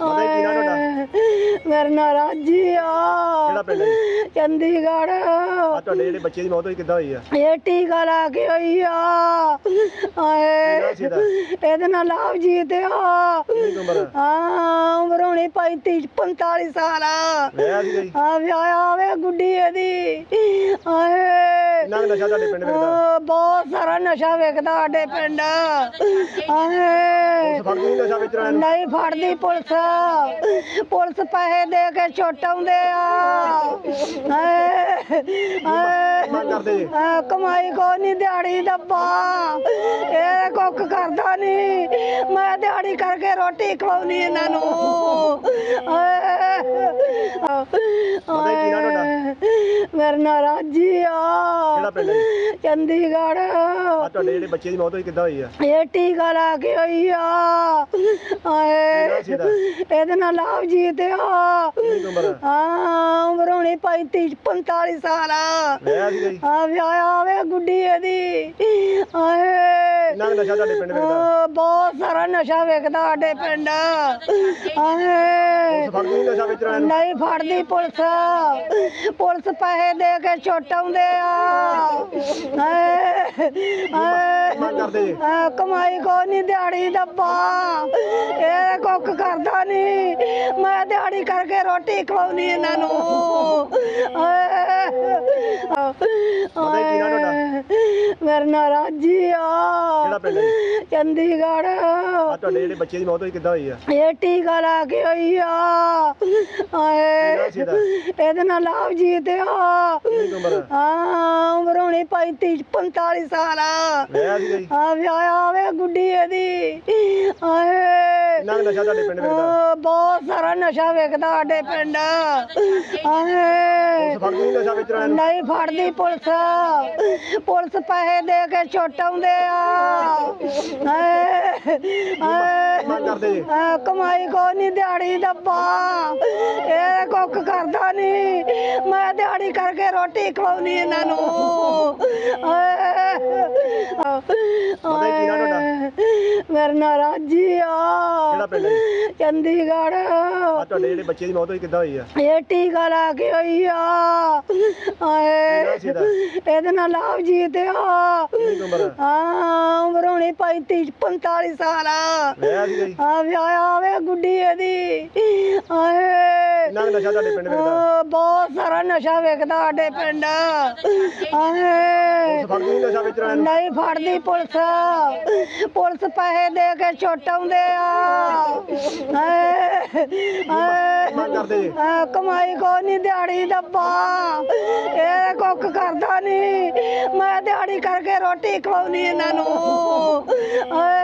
ਉਹਦਾ ਕੀ ਮੇਰਾ ਨਾਂ ਰਾਜੀ ਆ। ਕਿਹੜਾ ਪਿੰਡ ਤੁਹਾਡੇ ਜਿਹੜੇ ਬੱਚੇ ਦੀ ਮੌਤ ਹੋਈ ਕਿੱਦਾਂ ਹੋਈ ਆ? ਇਹ ਟੀਕਾ ਲਾ ਕੇ ਹੋਈ ਆ। ਆਏ। ਇਹਦਾ? ਨਾਲ ਕੁ ਉਮਰ ਆ? ਹਾਂ ਉਮਰ ਹੋਣੀ 35 45 ਸਾਲ ਆ। ਵਿਆਹ ਸੀਗਾ ਜੀ ਆ ਵਿਆਹ ਵੇ ਗੁੱਡੀ ਇਹਦੀ। ਆਏ। ਬਹੁਤ ਸਾਰਾ ਨਸ਼ਾ ਵੇਚਦਾ ਸਾਡੇ ਪਿੰਡ। ਆਏ। ਨਹੀਂ ਫੜਦੀ ਪੁਲਿਸ। ਪੁਲਿਸ ਪੈਸੇ ਦੇ ਕੇ ਛੋਟਾਉਂਦੇ ਆ। ਹਾਏ ਮੰਗ ਕਰਦੇ ਜੀ? ਹਾਏ ਕਮਾਈ ਕੋ ਨਹੀਂ ਦਿਹਾੜੀ ਦੱਬਾ ਇਹ ਕੁੱਕ ਕਰਦਾ ਨਹੀਂ ਮੈਂ ਦਿਹਾੜੀ ਕਰਕੇ ਰੋਟੀ ਖਵਾਉਣੀ ਇਹਨਾਂ ਨੂੰ ਕੀ ਨਾਂ ਤੁਹਾਡਾ? ਮੇਰਾ ਨਾਂ ਰਾਜੀ ਆ। ਕਿਹੜਾ ਪਿੰਡ ਹੈ ਜੀ? ਚੰਡੀਗੜ੍ਹ। ਆ ਤੁਹਾਡੇ ਜਿਹੜੇ ਬੱਚੇ ਦੀ ਮੌਤ ਹੋਈ ਕਿੱਦਾਂ ਹੋਈ ਆ? ਇਹ ਟੀਕਾ ਲਾ ਕੇ ਹੋਈ ਆ। ਸੀ ਇਹਦਾ? ਇਹਦੇ ਨਾਲ ਆ। ਕਿੰਨੀ ਕੁ ਉਮਰ ਆ? ਹਾਂ ਉਮਰ ਹੋਣੀ 35 45 ਸਾਲ ਆ। ਵਿਆਹ ਸੀਗਾ ਜੀ ਆ ਵਿਆਹ ਵੇ ਗੁੱਡੀ ਇਹਦੀ। ਕਿੰਨਾ ਕੁ ਨਸ਼ਾ ਤੁਹਾਡੇ ਪਿੰਡ ਵੇਚਦਾ ਆ, ਬਹੁਤ ਸਾਰਾ ਨਸ਼ਾ ਵੇਚਦਾ ਸਾਡੇ ਪਿੰਡ। ਆਏ ਉਸ ਫੜਦੀ ਨਹੀਂ ਨਸ਼ਾ ਫੜਦੀ ਪੁਲਿਸ। ਪੁਲਿਸ ਪੈਸੇ ਦੇ ਕੇ ਛੋਟਾਉਂਦੇ ਆ। ਕਮਾਈ ਕੋ ਨਹੀਂ ਦਿਹਾੜੀ ਦੱਬਾ। ਇਹ ਕੁੱਕ ਕਰਦਾ ਨਹੀਂ। ਮੈਂ ਦਿਹਾੜੀ ਕਰਕੇ ਰੋਟੀ ਖਵਾਉਣੀ ਇਹਨਾਂ ਨੂੰ? ਮੇਰਾ ਨਾਂ ਰਾਜੀ ਆ। ਜੀ? ਚੰਡੀਗੜ੍ਹ। ਆ ਤੁਹਾਡੇ ਜਿਹੜੇ ਬੱਚੇ ਦੀ ਮੌਤ ਹੋਈ ਕਿੱਦਾਂ ਹੋਈ ਆ? ਇਹ ਟੀਕਾ ਲਾ ਕੇ ਹੋਈ ਆ। ਸੀ ਇਹਦਾ? ਇਹਦੇ ਨਾਲ ਲਾਭਜੀਤ ਆ। ਕਿੰਨੀ ਕੁ ਉਮਰ ਆ? ਹਾਂ ਉਮਰ ਹੋਣੀ 35 45 ਸਾਲ ਆ। ਵਿਆਹ ਸੀਗਾ ਜੀ ਆ ਵਿਆਹ ਵੇ ਗੁੱਡੀ ਇਹਦੀ। ਆਏ ਨਸ਼ਾ ਤੁਹਾਡੇ ਪਿੰਡ ਬਹੁਤ ਸਾਰਾ ਨਸ਼ਾ ਵੇਚਦਾ ਸਾਡੇ ਪਿੰਡ। ਨਹੀਂ ਨਸ਼ਾ ਫੜਦੀ ਪੁਲਿਸ। ਪੁਲਿਸ ਪੈਸੇ ਦੇ ਕੇ ਛੋਟਾਉਂਦੇ ਆ। ਹਾਏ ਮੰਗ ਕਰਦੇ ਜੀ? ਹਾਏ ਕਮਾਈ ਕੋ ਨਹੀਂ ਦਿਹਾੜੀ ਦੱਬਾ। ਇਹ ਕੁੱਕ ਕਰਦਾ ਨਹੀਂ। ਮੈਂ ਦਿਹਾੜੀ ਕਰਕੇ ਰੋਟੀ ਖਵਾਉਣੀ ਇਹਨਾਂ ਨੂੰ। ਉਹਦਾ ਕੀ ਨਾਂ ਤੁਹਾਡਾ? ਮੇਰਾ ਨਾਂ ਰਾਜੀ ਆ ਕਿਹੜਾ ਪਿੰਡ ਹੈ ਜੀ? ਚੰਡੀਗੜ੍ਹ ਆ ਤੁਹਾਡੇ ਜਿਹੜੇ ਬੱਚੇ ਦੀ ਮੌਤ ਹੋਈ ਕਿੱਦਾਂ ਹੋਈ ਆ ਇਹ ਟੀਕਾ ਲਾ ਕੇ ਹੋਈ ਆ ਆਏ। ਇਹਦਾ? ਨਾਲ ਆ। ਕੁ ਉਮਰ ਆ? ਹਾਂ ਉਮਰ ਹੋਣੀ 35 45 ਸਾਲ ਆ। ਵਿਆਹ ਸੀਗਾ ਜੀ ਆ ਵਿਆਹ ਵੇ ਗੁੱਡੀ ਇਹਦੀ। ਆਏ। ਕਿੰਨਾ ਕੁ ਨਸ਼ਾ ਤੁਹਾਡੇ ਪਿੰਡ ਵੇਚਦਾ ਆ, ਬਹੁਤ ਸਾਰਾ ਨਸ਼ਾ ਵੇਚਦਾ ਸਾਡੇ ਪਿੰਡ। ਆਏ। ਨਹੀਂ ਫੜਦੀ ਪੁਲਿਸ। ਪੁਲਿਸ ਪੈਸੇ ਦੇ ਕੇ ਛੋਟਾਉਂਦੇ ਆ। ਹਾਏ ਮੰਗ ਕਰਦੇ ਜੀ? ਆ, ਕਮਾਈ ਕੋ ਨਹੀਂ ਦਿਹਾੜੀ ਦੱਬਾ। ਇਹ ਕੁੱਕ ਕਰਦਾ ਨਹੀਂ ਮੈਂ ਦਿਹਾੜੀ ਕਰਕੇ ਰੋਟੀ ਖਵਾਉਣੀ ਇਹਨਾਂ ਨੂੰ। ਹਾਏ